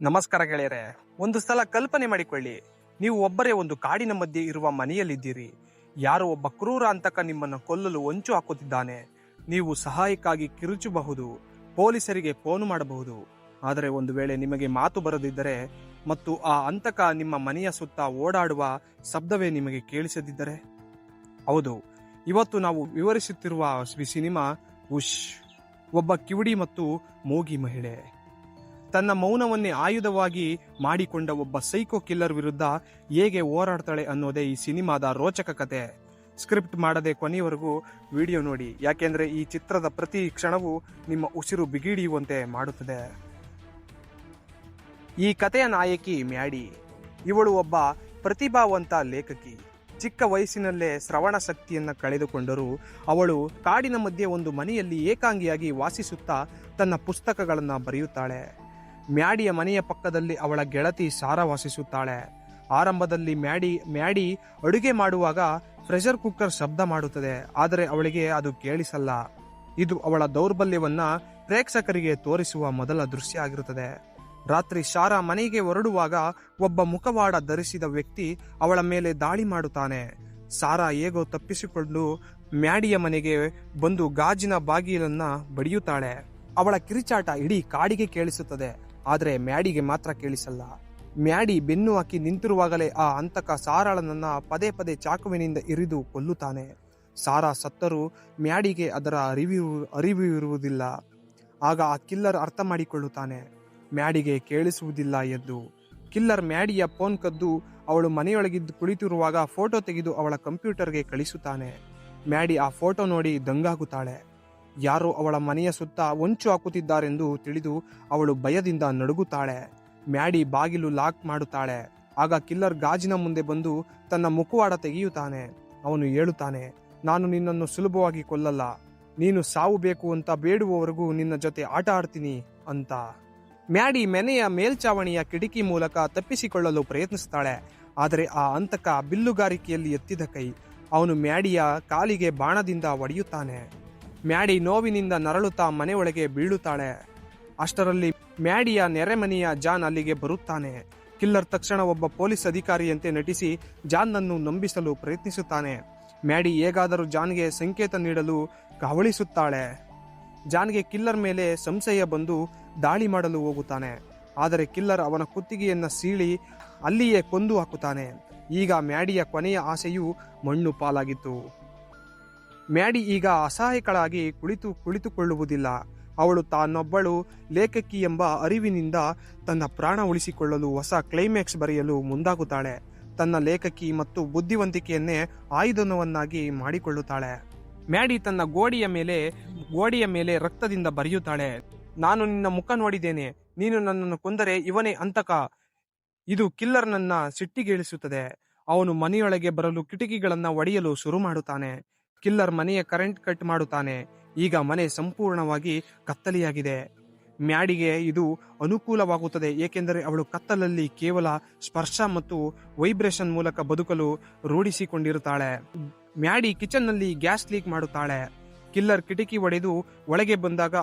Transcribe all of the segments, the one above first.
ನಮಸ್ಕಾರ ಗೆಳೆಯರೆ, ಒಂದು ಸಲ ಕಲ್ಪನೆ ಮಾಡಿಕೊಳ್ಳಿ. ನೀವು ಒಬ್ಬರೇ ಒಂದು ಕಾಡಿನ ಮಧ್ಯೆ ಇರುವ ಮನೆಯಲ್ಲಿದ್ದೀರಿ. ಯಾರೋ ಒಬ್ಬ ಕ್ರೂರ ಅಂತಕ ನಿಮ್ಮನ್ನು ಕೊಲ್ಲಲು ಹೊಂಚು ಹಾಕುತ್ತಿದ್ದಾನೆ. ನೀವು ಸಹಾಯಕ್ಕಾಗಿ ಕಿರುಚಬಹುದು, ಪೊಲೀಸರಿಗೆ ಫೋನ್ ಮಾಡಬಹುದು. ಆದರೆ ಒಂದು ವೇಳೆ ನಿಮಗೆ ಮಾತು ಬರದಿದ್ದರೆ ಮತ್ತು ಆ ಅಂತಕ ನಿಮ್ಮ ಮನೆಯ ಸುತ್ತ ಓಡಾಡುವ ಶಬ್ದವೇ ನಿಮಗೆ ಕೇಳಿಸದಿದ್ದರೆ? ಹೌದು, ಇವತ್ತು ನಾವು ವಿವರಿಸುತ್ತಿರುವ ಸಿನಿಮಾ ಉಶ್ ಒಬ್ಬ ಕಿವುಡಿ ಮತ್ತು ಮೂಗಿ ಮಹಿಳೆ. ತನ್ನ ಮೌನವನ್ನೇ ಆಯುಧವಾಗಿ ಮಾಡಿಕೊಂಡ ಒಬ್ಬ ಸೈಕೋ ಕಿಲ್ಲರ್ ವಿರುದ್ಧ ಹೇಗೆ ಹೋರಾಡ್ತಾಳೆ ಅನ್ನೋದೇ ಈ ಸಿನಿಮಾದ ರೋಚಕ ಕತೆ. ಸ್ಕ್ರಿಪ್ಟ್ ಮಾಡದೆ ಕೊನೆಯವರೆಗೂ ವಿಡಿಯೋ ನೋಡಿ. ಯಾಕೆಂದ್ರೆ ಈ ಚಿತ್ರದ ಪ್ರತಿ ಕ್ಷಣವೂ ನಿಮ್ಮ ಉಸಿರು ಬಿಗಿಡಿಯುವಂತೆ ಮಾಡುತ್ತದೆ. ಈ ಕಥೆಯ ನಾಯಕಿ ಮ್ಯಾಡಿ. ಇವಳು ಒಬ್ಬ ಪ್ರತಿಭಾವಂತ ಲೇಖಕಿ. ಚಿಕ್ಕ ವಯಸ್ಸಿನಲ್ಲೇ ಶ್ರವಣ ಶಕ್ತಿಯನ್ನ ಕಳೆದುಕೊಂಡರೂ ಅವಳು ಕಾಡಿನ ಮಧ್ಯೆ ಒಂದು ಮನೆಯಲ್ಲಿ ಏಕಾಂಗಿಯಾಗಿ ವಾಸಿಸುತ್ತಾ ತನ್ನ ಪುಸ್ತಕಗಳನ್ನು ಬರೆಯುತ್ತಾಳೆ. ಮ್ಯಾಡಿಯ ಮನೆಯ ಪಕ್ಕದಲ್ಲಿ ಅವಳ ಗೆಳತಿ ಸಾರಾ ವಾಸಿಸುತ್ತಾಳೆ. ಆರಂಭದಲ್ಲಿ ಮ್ಯಾಡಿ ಮ್ಯಾಡಿ ಅಡುಗೆ ಮಾಡುವಾಗ ಪ್ರೆಷರ್ ಕುಕ್ಕರ್ ಶಬ್ದ ಮಾಡುತ್ತದೆ, ಆದರೆ ಅವಳಿಗೆ ಅದು ಕೇಳಿಸಲ್ಲ. ಇದು ಅವಳ ದೌರ್ಬಲ್ಯವನ್ನ ಪ್ರೇಕ್ಷಕರಿಗೆ ತೋರಿಸುವ ಮೊದಲ ದೃಶ್ಯ ಆಗಿರುತ್ತದೆ. ರಾತ್ರಿ ಶಾರಾ ಮನೆಗೆ ಹೊರಡುವಾಗ ಒಬ್ಬ ಮುಖವಾಡ ಧರಿಸಿದ ವ್ಯಕ್ತಿ ಅವಳ ಮೇಲೆ ದಾಳಿ ಮಾಡುತ್ತಾನೆ. ಸಾರಾ ಹೇಗೋ ತಪ್ಪಿಸಿಕೊಂಡು ಮ್ಯಾಡಿಯ ಮನೆಗೆ ಬಂದು ಗಾಜಿನ ಬಾಗಿಲನ್ನ ಬಡಿಯುತ್ತಾಳೆ. ಅವಳ ಕಿರಿಚಾಟ ಇಡೀ ಕಾಡಿಗೆ ಕೇಳಿಸುತ್ತದೆ. ಆದರೆ ಮ್ಯಾಡಿಗೆ ಮಾತ್ರ ಕೇಳಿಸಲ್ಲ. ಮ್ಯಾಡಿ ಬೆನ್ನು ಹಾಕಿ ನಿಂತಿರುವಾಗಲೇ ಆ ಅಂತಕ ಸಾರಾಳನನ್ನ ಪದೇ ಪದೇ ಚಾಕುವಿನಿಂದ ಇರಿದು ಕೊಲ್ಲುತ್ತಾನೆ. ಸಾರಾ ಸತ್ತರೂ ಮ್ಯಾಡಿಗೆ ಅದರ ಅರಿವಿರು ಅರಿವು ಇರುವುದಿಲ್ಲ ಆಗ ಆ ಕಿಲ್ಲರ್ ಅರ್ಥ ಮಾಡಿಕೊಳ್ಳುತ್ತಾನೆ. ಮ್ಯಾಡಿಗೆ ಕೇಳಿಸುವುದಿಲ್ಲ ಎಂದು ಕಿಲ್ಲರ್ ಮ್ಯಾಡಿಯ ಫೋನ್ ಕದ್ದು ಅವಳು ಮನೆಯೊಳಗಿದ್ದು ಕುಳಿತಿರುವಾಗ ಫೋಟೋ ತೆಗೆದು ಅವಳ ಕಂಪ್ಯೂಟರ್ಗೆ ಕಳಿಸುತ್ತಾನೆ. ಮ್ಯಾಡಿ ಆ ಫೋಟೋ ನೋಡಿ ದಂಗಾಗುತ್ತಾಳೆ. ಯಾರೋ ಅವಳ ಮನೆಯ ಸುತ್ತ ಹೊಂಚು ಹಾಕುತ್ತಿದ್ದಾರೆಂದು ತಿಳಿದು ಅವಳು ಭಯದಿಂದ ನಡುಗುತ್ತಾಳೆ. ಮ್ಯಾಡಿ ಬಾಗಿಲು ಲಾಕ್ ಮಾಡುತ್ತಾಳೆ. ಆಗ ಕಿಲ್ಲರ್ ಗಾಜಿನ ಮುಂದೆ ಬಂದು ತನ್ನ ಮುಖವಾಡ ತೆಗೆಯುತ್ತಾನೆ. ಅವನು ಹೇಳುತ್ತಾನೆ ನಾನು ನಿನ್ನನ್ನು ಸುಲಭವಾಗಿ ಕೊಲ್ಲಲ್ಲ. ನೀನು ಸಾವು ಬೇಕು ಅಂತ ಬೇಡುವವರೆಗೂ ನಿನ್ನ ಜೊತೆ ಆಟ ಆಡ್ತೀನಿ ಅಂತ. ಮ್ಯಾಡಿ ಮನೆಯ ಮೇಲ್ಚಾವಣಿಯ ಕಿಟಕಿ ಮೂಲಕ ತಪ್ಪಿಸಿಕೊಳ್ಳಲು ಪ್ರಯತ್ನಿಸುತ್ತಾಳೆ. ಆದರೆ ಆ ಅಂತಕ ಬಿಲ್ಲುಗಾರಿಕೆಯಲ್ಲಿ ಎತ್ತಿದ ಕೈ. ಅವನು ಮ್ಯಾಡಿಯ ಕಾಲಿಗೆ ಬಾಣದಿಂದ ಒಡೆಯುತ್ತಾನೆ. ಮ್ಯಾಡಿ ನೋವಿನಿಂದ ನರಳುತ್ತಾ ಮನೆಯೊಳಗೆ ಬೀಳುತ್ತಾಳೆ. ಅಷ್ಟರಲ್ಲಿ ಮ್ಯಾಡಿಯ ನೆರೆಮನೆಯ ಜಾನ್ ಅಲ್ಲಿಗೆ ಬರುತ್ತಾನೆ. ಕಿಲ್ಲರ್ ತಕ್ಷಣ ಒಬ್ಬ ಪೊಲೀಸ್ ಅಧಿಕಾರಿಯಂತೆ ನಟಿಸಿ ಜಾನ್ನನ್ನು ನಂಬಿಸಲು ಪ್ರಯತ್ನಿಸುತ್ತಾನೆ. ಮ್ಯಾಡಿ ಹೇಗಾದರೂ ಜಾನ್ಗೆ ಸಂಕೇತ ನೀಡಲು ಕವಳಿಸುತ್ತಾಳೆ. ಜಾನ್ಗೆ ಕಿಲ್ಲರ್ ಮೇಲೆ ಸಂಶಯ ಬಂದು ದಾಳಿ ಮಾಡಲು ಹೋಗುತ್ತಾನೆ. ಆದರೆ ಕಿಲ್ಲರ್ ಅವನ ಕುತ್ತಿಗೆಯನ್ನ ಸೀಳಿ ಅಲ್ಲಿಯೇ ಕೊಂದು ಹಾಕುತ್ತಾನೆ. ಈಗ ಮ್ಯಾಡಿಯ ಕೊನೆಯ ಆಸೆಯು ಮಣ್ಣು ಪಾಲಾಗಿತ್ತು. ಮ್ಯಾಡಿ ಈಗ ಅಸಹಾಯಕಳಾಗಿ ಕುಳಿತು ಕುಳಿತುಕೊಳ್ಳುವುದಿಲ್ಲ. ಅವಳು ತಾನೊಬ್ಬಳು ಲೇಖಕಿ ಎಂಬ ಅರಿವಿನಿಂದ ತನ್ನ ಪ್ರಾಣ ಉಳಿಸಿಕೊಳ್ಳಲು ಹೊಸ ಕ್ಲೈಮ್ಯಾಕ್ಸ್ ಬರೆಯಲು ಮುಂದಾಗುತ್ತಾಳೆ. ತನ್ನ ಲೇಖಕಿ ಮತ್ತು ಬುದ್ಧಿವಂತಿಕೆಯನ್ನೇ ಆಯುಧನವನ್ನಾಗಿ ಮಾಡಿಕೊಳ್ಳುತ್ತಾಳೆ. ಮ್ಯಾಡಿ ತನ್ನ ಗೋಡೆಯ ಮೇಲೆ ಗೋಡೆಯ ಮೇಲೆ ರಕ್ತದಿಂದ ಬರೆಯುತ್ತಾಳೆ. ನಾನು ನಿನ್ನ ಮುಖ ನೋಡಿದ್ದೇನೆ. ನೀನು ನನ್ನನ್ನು ಕೊಂದರೆ ಇವನೇ ಅಂತಕ ಇದು ಕಿಲ್ಲರ್ನನ್ನ ಸಿಟ್ಟಿಗೇಳಿಸುತ್ತದೆ. ಅವನು ಮನೆಯೊಳಗೆ ಬರಲು ಕಿಟಕಿಗಳನ್ನು ಒಡೆಯಲು ಶುರು ಮಾಡುತ್ತಾನೆ. ಕಿಲ್ಲರ್ ಮನೆಯ ಕರೆಂಟ್ ಕಟ್ ಮಾಡುತ್ತಾನೆ. ಈಗ ಮನೆ ಸಂಪೂರ್ಣವಾಗಿ ಕತ್ತಲೆಯಾಗಿದೆ. ಮ್ಯಾಡಿಗೆ ಇದು ಅನುಕೂಲವಾಗುತ್ತದೆ, ಏಕೆಂದರೆ ಅವಳು ಕತ್ತಲಲ್ಲಿ ಕೇವಲ ಸ್ಪರ್ಶ ಮತ್ತು ವೈಬ್ರೇಷನ್ ಮೂಲಕ ಬದುಕಲು ರೂಢಿಸಿಕೊಂಡಿರುತ್ತಾಳೆ. ಮ್ಯಾಡಿ ಕಿಚನ್ನಲ್ಲಿ ಗ್ಯಾಸ್ ಲೀಕ್ ಮಾಡುತ್ತಾಳೆ. ಕಿಲ್ಲರ್ ಕಿಟಕಿ ಒಡೆದು ಒಳಗೆ ಬಂದಾಗ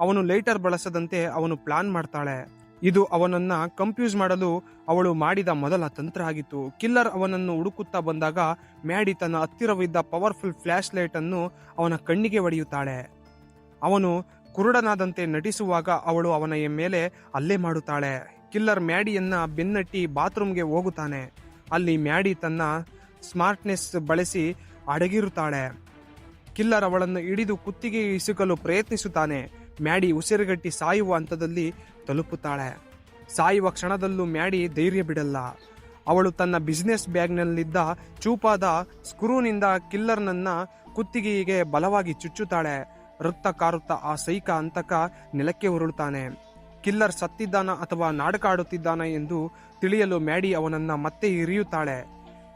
ಅವನು ಲೈಟರ್ ಬಳಸದಂತೆ ಅವನು ಪ್ಲಾನ್ ಮಾಡ್ತಾಳೆ. ಇದು ಅವನನ್ನ ಕಂಪ್ಯೂಸ್ ಮಾಡಲು ಅವಳು ಮಾಡಿದ ಮೊದಲ ತಂತ್ರ ಆಗಿತ್ತು. ಕಿಲ್ಲರ್ ಅವನನ್ನು ಹುಡುಕುತ್ತಾ ಬಂದಾಗ ಮ್ಯಾಡಿ ತನ್ನ ಹತ್ತಿರವಿದ್ದ ಪವರ್ಫುಲ್ ಫ್ಲಾಶ್ ಲೈಟ್ ಅನ್ನು ಅವನ ಕಣ್ಣಿಗೆ ಒಡೆಯುತ್ತಾಳೆ. ಅವನು ಕುರುಡನಾದಂತೆ ನಟಿಸುವಾಗ ಅವಳು ಅವನ ಮೇಲೆ ಹಲ್ಲೆ ಮಾಡುತ್ತಾಳೆ. ಕಿಲ್ಲರ್ ಮ್ಯಾಡಿಯನ್ನ ಬೆನ್ನಟ್ಟಿ ಬಾತ್ರೂಮ್ಗೆ ಹೋಗುತ್ತಾನೆ. ಅಲ್ಲಿ ಮ್ಯಾಡಿ ತನ್ನ ಸ್ಮಾರ್ಟ್ನೆಸ್ ಬಳಸಿ ಅಡಗಿರುತ್ತಾಳೆ. ಕಿಲ್ಲರ್ ಅವಳನ್ನು ಹಿಡಿದು ಕುತ್ತಿಗೆ ಇಸುಕಲು ಪ್ರಯತ್ನಿಸುತ್ತಾನೆ. ಮ್ಯಾಡಿ ಉಸಿರುಗಟ್ಟಿ ಸಾಯುವ ಹಂತದಲ್ಲಿ ತಲುಪುತ್ತಾಳೆ. ಸಾಯುವ ಕ್ಷಣದಲ್ಲೂ ಮ್ಯಾಡಿ ಧೈರ್ಯ ಬಿಡಲ್ಲ. ಅವಳು ತನ್ನ ಬಿಸ್ನೆಸ್ ಬ್ಯಾಗ್ನಲ್ಲಿದ್ದ ಚೂಪಾದ ಸ್ಕ್ರೂನಿಂದ ಕಿಲ್ಲರ್ನನ್ನ ಕುತ್ತಿಗೆಗೆ ಬಲವಾಗಿ ಚುಚ್ಚುತ್ತಾಳೆ. ರಕ್ತ ಕಾರುತ್ತ ಆ ಸೈಕ ಅಂತಕ ನೆಲಕ್ಕೆ ಉರುಳುತ್ತಾನೆ ಕಿಲ್ಲರ್ ಸತ್ತಿದ್ದಾನ ಅಥವಾ ನಾಡಕಾಡುತ್ತಿದ್ದಾನ ಎಂದು ತಿಳಿಯಲು ಮ್ಯಾಡಿ ಅವನನ್ನ ಮತ್ತೆ ಇರಿಯುತ್ತಾಳೆ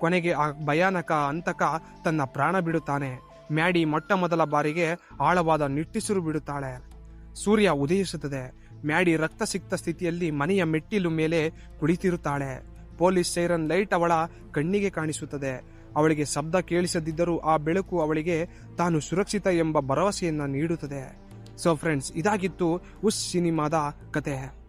ಕೊನೆಗೆ ಆ ಭಯಾನಕ ಅಂತಕ ತನ್ನ ಪ್ರಾಣ ಬಿಡುತ್ತಾನೆ. ಮ್ಯಾಡಿ ಮೊಟ್ಟ ಮೊದಲ ಬಾರಿಗೆ ಆಳವಾದ ನಿಟ್ಟುಸಿರು ಬಿಡುತ್ತಾಳೆ. ಸೂರ್ಯ ಉದಯಿಸುತ್ತದೆ. ಮ್ಯಾಡಿ ರಕ್ತ ಸಿಕ್ತ ಸ್ಥಿತಿಯಲ್ಲಿ ಮನೆಯ ಮೆಟ್ಟಿಲು ಮೇಲೆ ಕುಳಿತಿರುತ್ತಾಳೆ. ಪೊಲೀಸ್ ಸೈರನ್ ಲೈಟ್ ಅವಳ ಕಣ್ಣಿಗೆ ಕಾಣಿಸುತ್ತದೆ. ಅವಳಿಗೆ ಶಬ್ದ ಕೇಳಿಸದಿದ್ದರೂ ಆ ಬೆಳಕು ಅವಳಿಗೆ ತಾನು ಸುರಕ್ಷಿತ ಎಂಬ ಭರವಸೆಯನ್ನು ನೀಡುತ್ತದೆ. ಸೊ ಫ್ರೆಂಡ್ಸ್ ಇದಾಗಿತ್ತು ಉಸ್ ಸಿನಿಮಾದ ಕತೆ.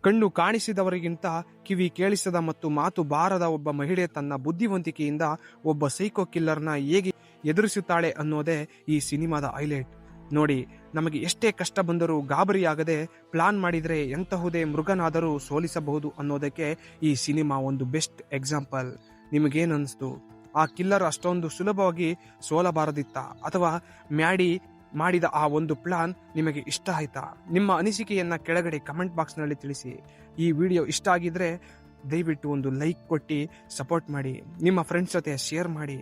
ಕಣ್ಣು ಕಾಣಿಸಿದವರಿಗಿಂತ ಕಿವಿ ಕೇಳಿಸದ ಮತ್ತು ಮಾತು ಬಾರದ ಒಬ್ಬ ಮಹಿಳೆ ತನ್ನ ಬುದ್ಧಿವಂತಿಕೆಯಿಂದ ಒಬ್ಬ ಸೈಕೋ ಕಿಲ್ಲರ್ನ ಹೇಗೆ ಎದುರಿಸುತ್ತಾಳೆ ಅನ್ನೋದೇ ಈ ಸಿನಿಮಾದ ಹೈಲೈಟ್. ನೋಡಿ, ನಮಗೆ ಎಷ್ಟೇ ಕಷ್ಟ ಬಂದರೂ ಗಾಬರಿಯಾಗದೆ ಪ್ಲಾನ್ ಮಾಡಿದರೆ ಎಂತಹುದೇ ಮೃಗನಾದರೂ ಸೋಲಿಸಬಹುದು ಅನ್ನೋದಕ್ಕೆ ಈ ಸಿನಿಮಾ ಒಂದು ಬೆಸ್ಟ್ ಎಕ್ಸಾಂಪಲ್ ನಿಮಗೇನನ್ನಿಸ್ತು ಆ ಕಿಲ್ಲರ್ ಅಷ್ಟೊಂದು ಸುಲಭವಾಗಿ ಸೋಲಬಾರದಿತ್ತ ಅಥವಾ ಮ್ಯಾಡಿ ಮಾಡಿದ ಆ ಒಂದು ಪ್ಲಾನ್ ನಿಮಗೆ ಇಷ್ಟ ಆಯ್ತಾ? ನಿಮ್ಮ ಅನಿಸಿಕೆಯನ್ನು ಕೆಳಗಡೆ ಕಮೆಂಟ್ ಬಾಕ್ಸ್ನಲ್ಲಿ ತಿಳಿಸಿ. ಈ ವಿಡಿಯೋ ಇಷ್ಟ ಆಗಿದ್ರೆ ದಯವಿಟ್ಟು ಒಂದು ಲೈಕ್ ಕೊಟ್ಟು ಸಪೋರ್ಟ್ ಮಾಡಿ. ನಿಮ್ಮ ಫ್ರೆಂಡ್ಸ್ ಜೊತೆ ಶೇರ್ ಮಾಡಿ.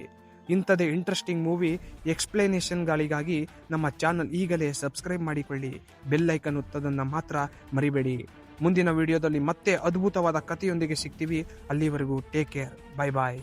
ಇಂಥದೇ ಇಂಟ್ರೆಸ್ಟಿಂಗ್ ಮೂವಿ ಎಕ್ಸ್ಪ್ಲನೇಷನ್ಗಳಿಗಾಗಿ ನಮ್ಮ ಚಾನಲ್ ಈಗಲೇ ಸಬ್ಸ್ಕ್ರೈಬ್ ಮಾಡಿಕೊಳ್ಳಿ. ಬೆಲ್ಲೈಕನ್ ಒತ್ತೋದನ್ನು ಮಾತ್ರ ಮರಿಬೇಡಿ. ಮುಂದಿನ ವಿಡಿಯೋದಲ್ಲಿ ಮತ್ತೆ ಅದ್ಭುತವಾದ ಕಥೆಯೊಂದಿಗೆ ಸಿಗ್ತೀವಿ. ಅಲ್ಲಿವರೆಗೂ ಟೇಕ್ ಕೇರ್ ಬಾಯ್ ಬಾಯ್